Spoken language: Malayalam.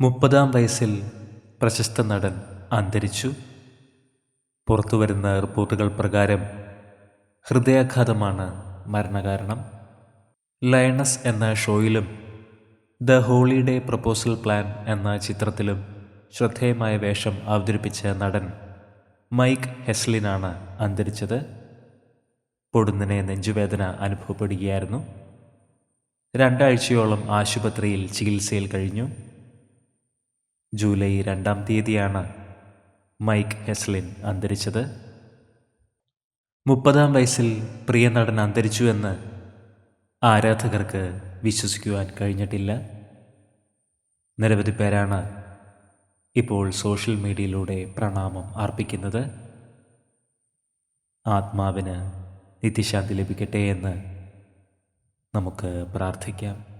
മുപ്പതാം വയസ്സിൽ പ്രശസ്ത നടൻ അന്തരിച്ചു. പുറത്തുവരുന്ന റിപ്പോർട്ടുകൾ പ്രകാരം ഹൃദയാഘാതമാണ് മരണകാരണം. ലയണസ് എന്ന ഷോയിലും ദ ഹോളിഡേ പ്രപ്പോസൽ പ്ലാൻ എന്ന ചിത്രത്തിലും ശ്രദ്ധേയമായ വേഷം അവതരിപ്പിച്ച നടൻ മൈക്ക് ഹെസ്ലിനാണ് അന്തരിച്ചത്. പൊടുന്നനെ നെഞ്ചുവേദന അനുഭവപ്പെടുകയായിരുന്നു. രണ്ടാഴ്ചയോളം ആശുപത്രിയിൽ ചികിത്സയിൽ കഴിഞ്ഞു. ജൂലൈ രണ്ടാം തീയതിയാണ് മൈക്ക് ഹെസ്ലിൻ അന്തരിച്ചത്. മുപ്പതാം വയസ്സിൽ പ്രിയ നടൻ അന്തരിച്ചു എന്ന് ആരാധകർക്ക് വിശ്വസിക്കുവാൻ കഴിഞ്ഞിട്ടില്ല. നിരവധി പേരാണ് ഇപ്പോൾ സോഷ്യൽ മീഡിയയിലൂടെ പ്രണാമം അർപ്പിക്കുന്നത്. ആത്മാവിന് നിത്യശാന്തി ലഭിക്കട്ടെ എന്ന് നമുക്ക് പ്രാർത്ഥിക്കാം.